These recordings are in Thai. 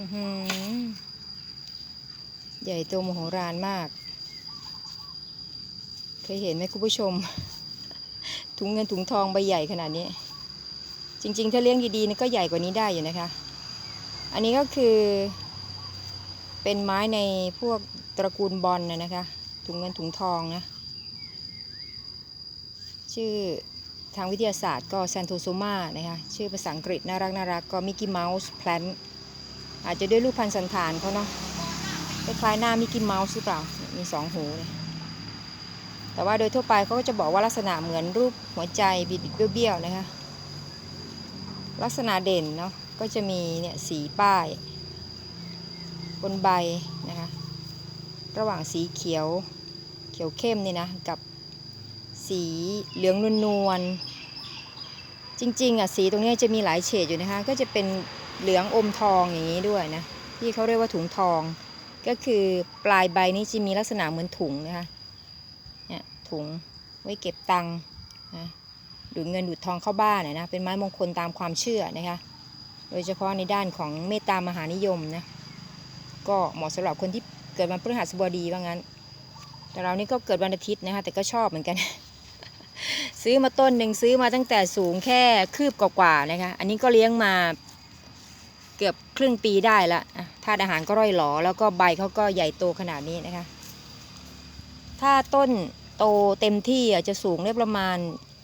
อื้อหือใหญ่โตมโหฬารมาก เคยเห็นไหมคุณผู้ชม ถุงเงินถุงทองใบใหญ่ขนาดนี้ จริง ๆ ถ้าเลี้ยงดีๆนี่ก็ใหญ่กว่านี้ได้อยู่นะคะ อันนี้ก็คือ เป็นไม้ในพวกตระกูลบอลนะนะคะ ถุงเงินถุงทองนะ ชื่อทางวิทยาศาสตร์ก็แซนโทโซมานะคะ ชื่อภาษาอังกฤษน่ารักน่ารักก็มิกกี้เมาส์แพลน อาจจะด้วยรูปพันธุ์สันฐานเขาเนาะคล้ายๆหน้ามิกกี้เมาส์หรือเปล่า มีสองหูเนี่ยแต่ว่าโดยทั่วไปเขาก็จะบอกว่าลักษณะเหมือนรูปหัวใจบิดเบี้ยวๆนะคะ ลักษณะเด่นเนาะก็จะมีเนี่ยสีป้าย บนใบนะคะ ระหว่างสีเขียวเขียวเข้มนี่นะ กับสีเหลืองนวลๆจริงๆอะสีตรงนี้จะมีหลายเฉดอยู่นะคะ ก็จะเป็น เหลืองอมทองอย่างนี้ด้วยนะที่เขาเรียกว่าถุงทอง ก็คือปลายใบนี้จะมีลักษณะเหมือนถุงนะคะเนี่ยถุงไว้เก็บตังค์นะดูดเงินดูดทองเข้าบ้านนะนะเป็นไม้มงคลตามความเชื่อนะคะโดยเฉพาะในด้านของเมตตามหานิยมนะก็เหมาะสำหรับคนที่เกิดวันพฤหัสบดีว่างั้น แต่เรานี่ก็เกิดวันอาทิตย์นะคะแต่ก็ชอบเหมือนกัน ซื้อมาต้นหนึ่งซื้อมาตั้งแต่สูงแค่คืบกว่าๆนะคะอันนี้ก็เลี้ยงมา รึ่งปีได้ละธาตุอาหารก็ร่อยหลอ แล้วก็ใบเขาก็ใหญ่โตขนาดนี้นะคะ ถ้าต้นโตเต็มที่จะสูงได้ประมาณ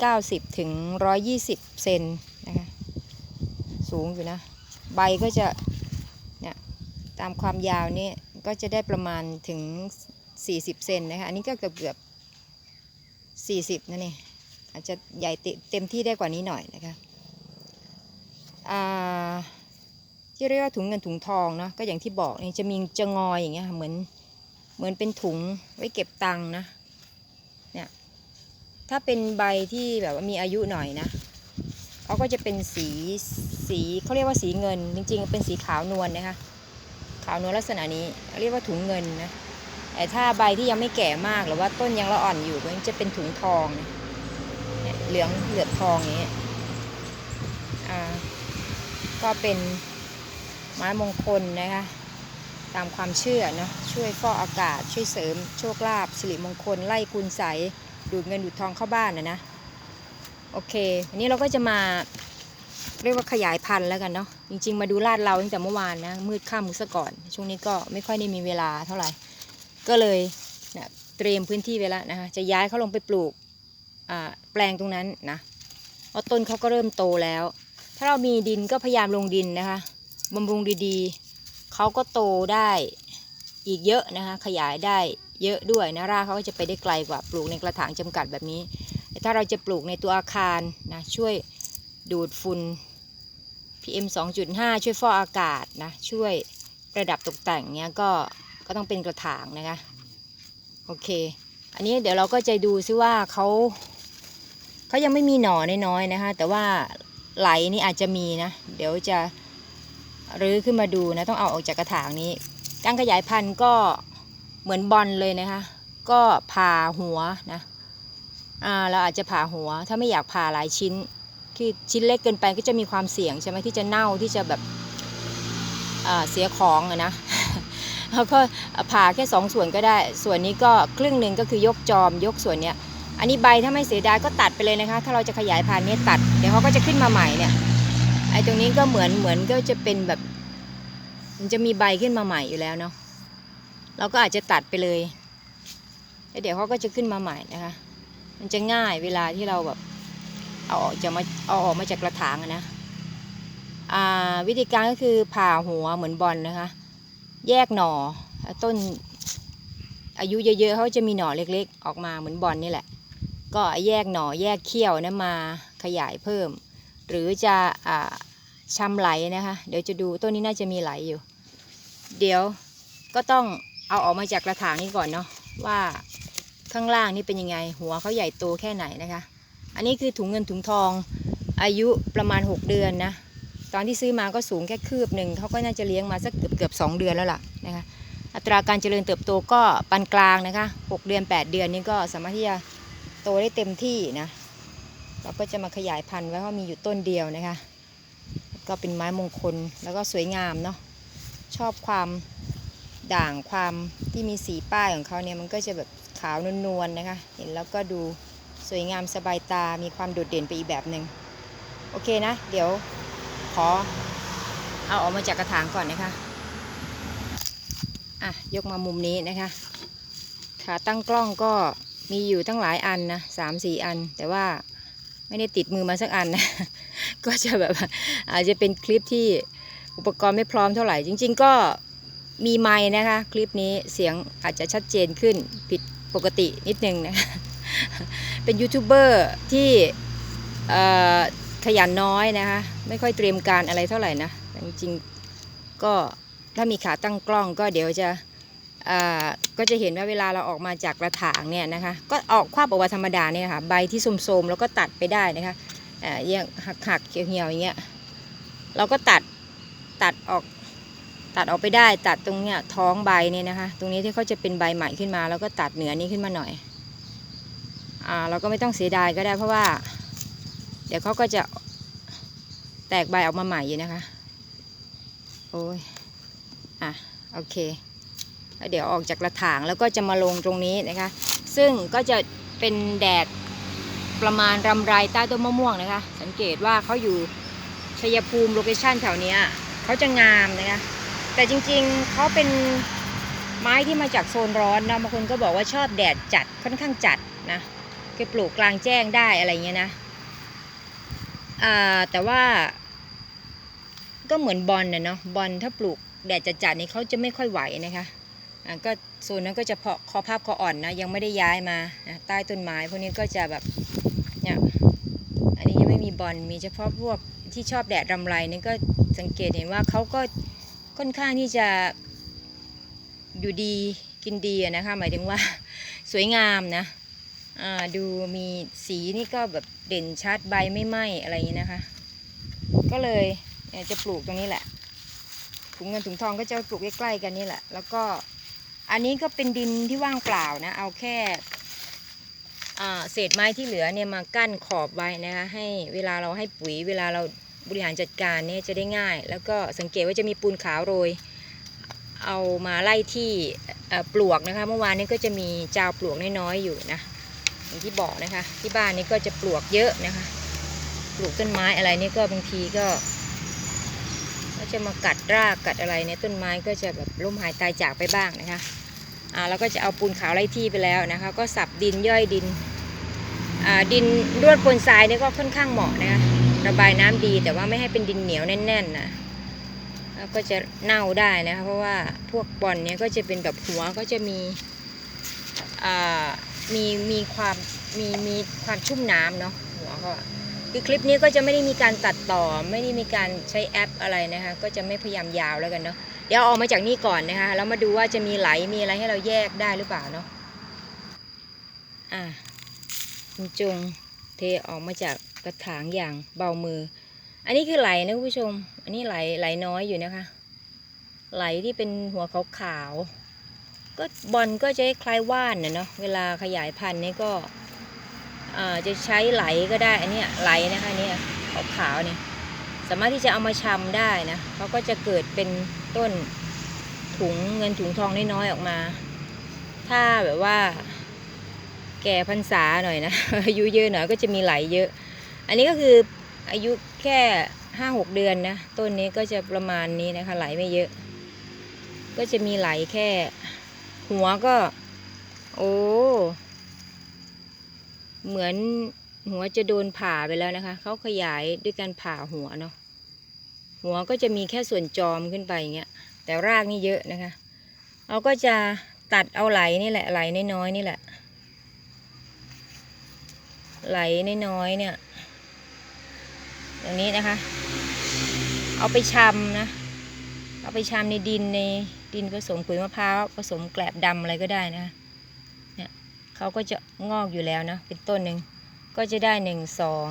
90ถึง120 เซนนะคะ สูงอยู่นะ ใบก็จะเนี่ยตามความยาวนี่ก็จะได้ประมาณถึง 40 เซนนะคะ อันนี้ก็เกือบเกือบ40นะนี่อาจจะใหญ่เต็มที่ได้กว่านี้หน่อยนะคะ อ่า ที่เรียกว่าถุงเงินถุงทองเนาะก็อย่างที่บอกนี่จะมีจะงอยอย่างเงี้ยเหมือนเหมือนเป็นถุงไว้เก็บตังค์นะเนี่ยถ้าเป็นใบที่แบบว่ามีอายุหน่อยนะเขาก็จะเป็นสีสีเขาเรียกว่าสีเงิน จริง ๆ เป็นสีขาวนวลนะคะขาวนวลลักษณะนี้เรียกว่าถุงเงินนะแต่ถ้าใบที่ยังไม่แก่มากหรือว่าต้นยังละอ่อนอยู่มันจะเป็นถุงทองเนี่ยเหลืองเหลือบทองอย่างเงี้ยอ่าก็เป็น ไม้มงคลนะคะ ตามความเชื่อเนาะช่วยฟอกอากาศช่วยเสริมโชคลาภสิริมงคล ไล่คุณใสยดูดเงินดูดทองเข้าบ้านนะนะโอเคอันนี้เราก็จะมาเรียกว่าขยายพันธุ์แล้วกันเนาะจริง ๆ มาดูลาดเราตั้งแต่เมื่อวานนะมืดค่ำซะก่อน ช่วงนี้ก็ไม่ค่อยได้มีเวลาเท่าไหร่ก็เลยเนี่ยเตรียมพื้นที่ไว้แล้วนะคะจะย้ายเขาลงไปปลูกแปลงตรงนั้นนะเพราะต้นเขาก็เริ่มโตแล้ว ถ้าเรามีดินก็พยายามลงดินนะคะ บำรุงดีๆ เขาก็โตได้อีกเยอะนะคะ ขยายได้เยอะด้วยนะรากเขาก็จะไปได้ไกลกว่าปลูกในกระถางจำกัดแบบนี้ แต่ถ้าเราจะปลูกในตัวอาคารนะช่วยดูดฝุ่น PM 2.5 ช่วยฟอกอากาศนะช่วยประดับตกแต่งเนี้ยก็ก็ต้องเป็นกระถางนะคะโอเค อันนี้เดี๋ยวเราก็จะดูซิว่าเขาเขายังไม่มีหน่อน้อยๆนะคะ แต่ว่าไหลนี่อาจจะมีนะ เดี๋ยวจะ รื้อขึ้นมาดูนะต้องเอาออกจากกระถางนี้การขยายพันธุ์ก็เหมือนบอลเลยนะคะ ก็ผ่าหัวนะอ่าเราอาจจะผ่าหัว ถ้าไม่อยากผ่าหลายชิ้นคือชิ้นเล็กเกินไปก็จะมีความเสี่ยงใช่ไหมที่จะเน่าที่จะแบบเสียของอะนะแล้วก็ผ่าแค่สองส่วนก็ได้ ส่วนนี้ก็ครึ่งหนึ่งก็คือยกจอมยกส่วนเนี้ย อันนี้ใบถ้าไม่เสียดายก็ตัดไปเลยนะคะ ถ้าเราจะขยายพันธุ์เนี้ตัด เดี๋ยวเขาก็จะขึ้นมาใหม่เนี่ย อ้ตรงนี้ก็เหมือนเหมือนก็จะเป็นแบบ มันจะมีใบขึ้นมาใหม่อยู่แล้วเนาะเราก็อาจจะตัดไปเลยแล้วเดี๋ยวเขาก็จะขึ้นมาใหม่นะคะ มันจะง่ายเวลาที่เราแบบเอาออกจะมาเอาออกมาจากกระถางนะวิธีการก็คือผ่าหัวเหมือนบอลนะคะ แยกหน่อต้นอายุเยอะๆเขาจะมีหน่อเล็กๆ ออกมาเหมือนบอลนี่แหละ ก็แยกหน่อแยกเขี้ยวนะมาขยายเพิ่ม หรือจะอ่า ชำไหลนะคะ เดี๋ยวจะดูต้นนี้น่าจะมีไหลอยู่ เดี๋ยวก็ต้องเอาออกมาจากกระถางนี้ก่อนเนาะว่าข้างล่างนี่เป็นยังไง หัวเขาใหญ่โตแค่ไหนนะคะ อันนี้คือถุงเงินถุงทองอายุประมาณ 6 เดือนนะ ตอนที่ซื้อมาก็สูงแค่คืบหนึ่งเขาก็น่าจะเลี้ยงมาสักเกือบเกือบสเดือนแล้วล่ะนะคะ อัตราการเจริญเติบโตก็ปานกลางนะคะ 6 เดือน 8 เดือนนี่ก็สามารถที่จะโตได้เต็มที่นะ เราก็จะมาขยายพันธุ์ไว้เพราะมีอยู่ต้นเดียวนะคะ ก็เป็นไม้มงคลแล้วก็สวยงามเนาะชอบความด่างความที่มีสีป้ายของเขาเนี่ยมันก็จะแบบขาวนวลๆนะคะ เห็นแล้วก็ดูสวยงามสบายตา มีความโดดเด่นไปอีกแบบหนึ่งโอเคนะ เดี๋ยวขอเอาออกมาจากกระถางก่อนนะคะอะยกมามุมนี้นะคะขาตั้งกล้องก็มีอยู่ตั้งหลายอันนะสามสี่อัน แต่ว่าไม่ได้ติดมือมาสักอันนะ ก็จะแบบอาจจะเป็นคลิปที่อุปกรณ์ไม่พร้อมเท่าไหร่ จริง ๆ ก็มีไม้นะคะ คลิปนี้เสียงอาจจะชัดเจนขึ้นผิดปกตินิดนึงนะคะเป็นยูทูบเบอร์ที่ขยันน้อยนะคะ ไม่ค่อยเตรียมการอะไรเท่าไหร่นะจริงๆก็ถ้ามีขาตั้งกล้องก็เดี๋ยวจะก็จะเห็นว่าเวลาเราออกมาจากกระถางเนี่ยนะคะ ก็ออกคว้าออกมาธรรมดาเนี่ยค่ะ ใบที่โสมๆแล้วก็ตัดไปได้นะคะ อย่างหักๆเหี่ยวๆอย่างเงี้ยเราก็ตัดตัดออกตัดออกไปได้ตัดตรงเนี้ยท้องใบเนี่ยนะคะ ตรงนี้ที่เขาจะเป็นใบใหม่ขึ้นมา แล้วก็ตัดเหนือนี้ขึ้นมาหน่อยอ่าเราก็ไม่ต้องเสียดายก็ได้เพราะว่า เดี๋ยวเขาก็จะแตกใบออกมาใหม่อยู่นะคะโอ้ยอะโอเคแล้วเดี๋ยวออกจากกระถางแล้วก็จะมาลงตรงนี้นะคะ ซึ่งก็จะเป็นแดด ประมาณรำไรใต้ต้นมะม่วงนะคะ สังเกตว่าเขาอยู่ชัยภูมิโลเคชันแถวนี้เขาจะงามนะคะแต่จริงๆเขาเป็นไม้ที่มาจากโซนร้อนนะบางคนก็บอกว่าชอบแดดจัดค่อนข้างจัดนะคือปลูกกลางแจ้งได้อะไรเงี้ยนะแต่ว่า ก็เหมือนบอลนะเนาะบอลถ้าปลูกแดดจัดๆนี่เขาจะไม่ค่อยไหวนะคะก็โซนนั้นก็จะเพาะคอภาพคออ่อนนะยังไม่ได้ย้ายมาใต้ต้นไม้พวกนี้ก็จะแบบ เนี่ยอันนี้ยังไม่มีบอลมีเฉพาะพวกที่ชอบแดดรำไรนี่ก็สังเกตเห็นว่าเขาก็ค่อนข้างที่จะอยู่ดีกินดีนะคะหมายถึงว่าสวยงามนะดูมีสีนี่ก็แบบเด่นชัดใบไม่ไหม้อะไรอย่างนี้นะคะ ก็เลยจะปลูกตรงนี้แหละถุงเงินถุงทองก็จะปลูกใกล้ๆกันนี่แหละ แล้วก็อันนี้ก็เป็นดินที่ว่างเปล่านะ เอาแค่ เศษไม้ที่เหลือเนี่ยมากั้นขอบไว้นะคะ ให้เวลาเราให้ปุ๋ยเวลาเราบริหารจัดการเนี่ยจะได้ง่าย แล้วก็สังเกตว่าจะมีปูนขาวโรย เอามาไล่ที่ปลวกนะคะ เมื่อวานนี้ก็จะมีจาวปลวกน้อยๆอยู่นะอย่างที่บอกนะคะ ที่บ้านนี้ก็จะปลวกเยอะนะคะ ปลูกต้นไม้อะไรนี่ก็บางทีก็ก็จะมากัดรากกัดอะไรเนี่ยต้นไม้ก็จะแบบล้มหายตายจากไปบ้างนะคะ อ่าแล้วก็จะเอาปูนขาวไล่ที่ไปแล้วนะคะ ก็สับดินย่อยดินอ่าดินรวดปนทรายเนี่ยก็ค่อนข้างเหมาะนะคะระบายน้ำดีแต่ว่าไม่ให้เป็นดินเหนียวแน่นๆนะแล้วก็จะเน่าได้นะคะเพราะว่าพวกบอลเนี่ยก็จะเป็นแบบหัวก็จะมีอ่ามีมีความมีมีความชุ่มน้ำเนาะหัวเขาคือคลิปนี้ก็จะไม่ได้มีการตัดต่อไม่ได้มีการใช้แอปอะไรนะคะ ก็จะไม่พยายามยาวแล้วกันเนาะ เดี๋ยวออกมาจากนี่ก่อนนะคะแล้วมาดูว่าจะมีไหลมีอะไรให้เราแยกได้หรือเปล่าเนาะอะคุณจงเทออกมาจากกระถางอย่างเบามือ อันนี้คือไหลนะคุณผู้ชม อันนี้ไหลไหลน้อยอยู่นะคะ ไหลที่เป็นหัวขาวๆก็บอลก็จะคล้ายว่านนะเนาะเวลาขยายพันธุ์นี่ก็จะใช้ไหลก็ได้ อันนี้ไหลนะคะเนี่ยขาวๆเนี่ยสามารถที่จะเอามาชำได้นะเขาก็จะเกิดเป็น ต้นถุงเงินถุงทองน้อยๆออกมา ถ้าแบบว่า แก่พรรษาหน่อยนะ อายุเยอะหน่อยก็จะมีไหลเยอะ อันนี้ก็คืออายุแค่ห้าหกเดือนนะ ต้นนี้ก็จะประมาณนี้นะคะ ไหลไม่เยอะ ก็จะมีไหลแค่ หัวก็ โอ้เหมือนหัวจะโดนผ่าไปแล้วนะคะ เขาขยายด้วยการผ่าหัวเนาะ หัวก็จะมีแค่ส่วนจอมขึ้นไปอย่างเงี้ย แต่รากนี่เยอะนะคะ เราก็จะตัดเอาไหลนี่แหละไหลน้อยๆนี่แหละ ไหลน้อยๆเนี่ยอย่างนี้นะคะ เอาไปชำนะ เอาไปชำในดินในดินผสมขุยมะพร้าวผสมแกลบดำอะไรก็ได้นะคะเขาก็จะงอกอยู่แล้วนะเป็นต้นหนึ่งก็จะได้หนึ่งสอง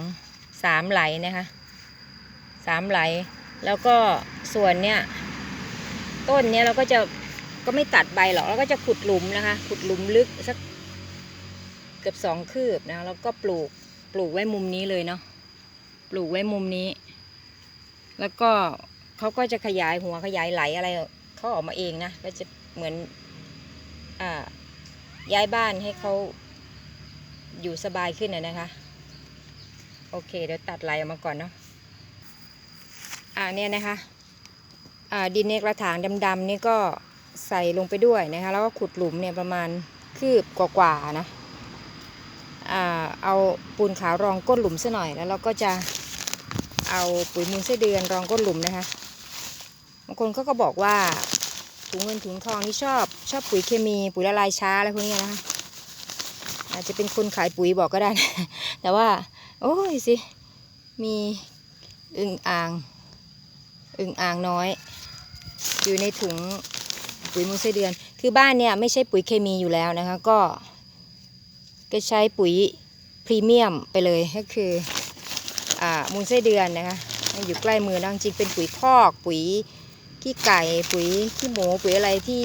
สามไหลนะคะสามไหล แล้วก็ส่วนเนี้ยต้นเนี้ยเราก็จะก็ไม่ตัดใบหรอกเราก็จะขุดหลุมนะคะ ขุดหลุมลึกสักเกือบสองคืบนะแล้วก็ปลูกปลูกไว้มุมนี้เลยเนาะปลูกไว้มุมนี้ แล้วก็เขาก็จะขยายหัวขยายไหลอะไรเขาออกมาเองนะก็จะเหมือนอ่าย้ายบ้านให้เขาอยู่สบายขึ้นนะนะคะ โอเค เดี๋ยวตัดไหลออกมาก่อนเนาะ อ่าเนี่ยนะคะอ่าดินในกระถางดำๆนี่ก็ใส่ลงไปด้วยนะคะ แล้วก็ขุดหลุมเนี่ยประมาณคืบกว่าๆนะอ่าเอาปูนขาวรองก้นหลุมซะหน่อยแล้วเราก็จะเอาปุ๋ยมูลไส้เดือนรองก้นหลุมนะคะบางคนเขาก็บอกว่าถุงเงินถุงทองนี่ชอบ ชอบปุ๋ยเคมีปุ๋ยละลายช้าอะไรพวกนี้นะคะอาจจะเป็นคนขายปุ๋ยบอกก็ได้นะแต่ว่า โอ้ยสิ มีอึ่งอ่าง อึ่งอ่างน้อย อยู่ในถุงปุ๋ยมูลไส้เดือน คือบ้านเนี่ยไม่ใช่ปุ๋ยเคมีอยู่แล้วนะคะก็ ก็ใช้ปุ๋ยพรีเมียมไปเลยก็คืออ่ามูลไส้เดือนนะคะอยู่ใกล้มือนะจริงเป็นปุ๋ยคอกปุ๋ยขี้ไก่ปุ๋ยขี้หมูปุ๋ยอะไรที่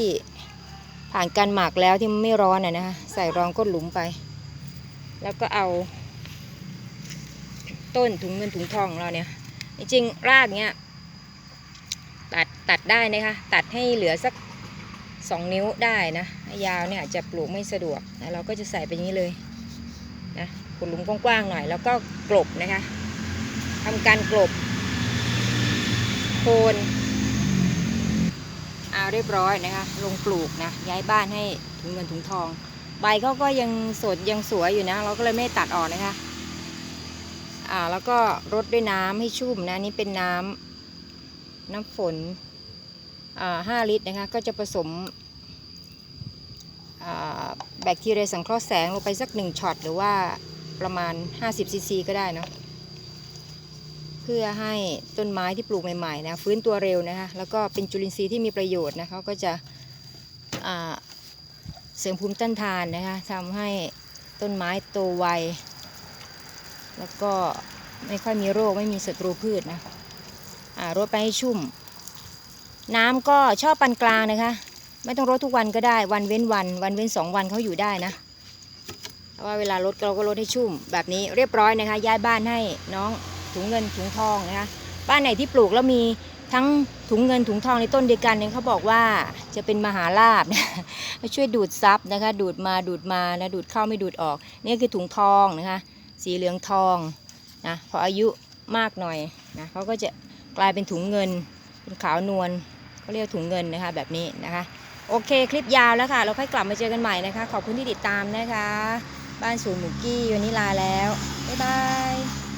ผ่านการหมักแล้วที่ไม่ร้อนอะนะคะใส่รองก้นหลุมไป แล้วก็เอา ต้นถุงเงินถุงทองเราเนี่ยจริงรากเนี้ย ตัดได้นะคะ ตัดให้เหลือสักสองนิ้วได้นะยาวเนี่ยจะปลูกไม่สะดวกนะเราก็จะใส่ไปอย่างนี้เลยนะขุดหลุมกว้างๆหน่อย แล้วก็กลบนะคะทำการกลบโคนเอาเรียบร้อยนะคะ ลงปลูกนะย้ายบ้านให้ถุงเงินถุงทอง ใบเขาก็ยังสดยังสวยอยู่นะ เราก็เลยไม่ตัดออกนะคะอ่าแล้วก็รดด้วยน้ำให้ชุ่มนะนี่เป็นน้ำน้ำฝน 5 ลิตรนะคะ ก็จะผสมแบคทีเรียสังเคราะห์แสงลงไปสักหนึ่งช็อตหรือว่าประมาณ 50ซีซีก็ได้เนาะเพื่อให้ต้นไม้ที่ปลูกใหม่ๆนะฟื้นตัวเร็วนะคะ แล้วก็เป็นจุลินทรีย์ที่มีประโยชน์นะเขาก็จะเสริมภูมิต้านทานนะคะทำให้ต้นไม้โตไว แล้วก็ไม่ค่อยมีโรคไม่มีศัตรูพืชนะรดไปให้ชุ่ม น้ำก็ชอบปานกลางนะคะ ไม่ต้องรดทุกวันก็ได้วันเว้นวัน วันเว้นสองวันเขาอยู่ได้นะเพราะว่าเวลารดเราก็รดให้ชุ่มแบบนี้เรียบร้อยนะคะ ย้ายบ้านให้น้องถุงเงินถุงทองนะคะ บ้านไหนที่ปลูกแล้วมีทั้งถุงเงินถุงทองในต้นเดียวกันเนี่ยเขาบอกว่าจะเป็นมหาลาบนะช่วยดูดซับนะคะ ดูดมาดูดมานะดูดเข้าไม่ดูดออก นี่คือถุงทองนะคะ สีเหลืองทองนะพออายุมากหน่อยนะเขาก็จะกลายเป็นถุงเงินเป็นขาวนวล เขาเรียกถุงเงินนะคะแบบนี้นะคะ โอเคคลิปยาวแล้วค่ะ เราค่อยกลับมาเจอกันใหม่นะคะ ขอบคุณที่ติดตามนะคะ บ้านสวนหมูกี้วันนี้ลาแล้ว บ๊ายบาย